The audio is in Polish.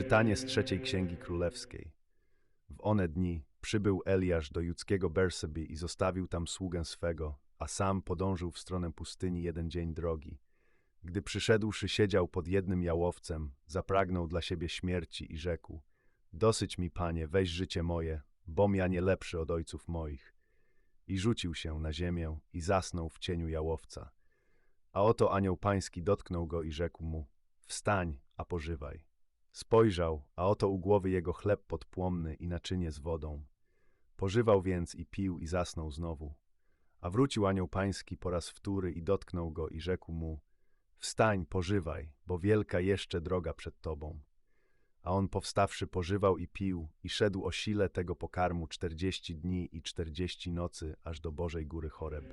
Czytanie z trzeciej księgi królewskiej. W one dni przybył Eliasz do judzkiego Berseby i zostawił tam sługę swego, a sam podążył w stronę pustyni jeden dzień drogi. Gdy przyszedłszy siedział pod jednym jałowcem, zapragnął dla siebie śmierci i rzekł: Dosyć mi, panie, weź życie moje, bom ja nie lepszy od ojców moich. I rzucił się na ziemię i zasnął w cieniu jałowca. A oto anioł pański dotknął go i rzekł mu: Wstań, a pożywaj. Spojrzał, a oto u głowy jego chleb podpłomny i naczynie z wodą. Pożywał więc i pił i zasnął znowu. A wrócił anioł pański po raz wtóry i dotknął go i rzekł mu: Wstań, pożywaj, bo wielka jeszcze droga przed tobą. A on powstawszy pożywał i pił i szedł o sile tego pokarmu czterdzieści dni i czterdzieści nocy aż do Bożej Góry Choreb.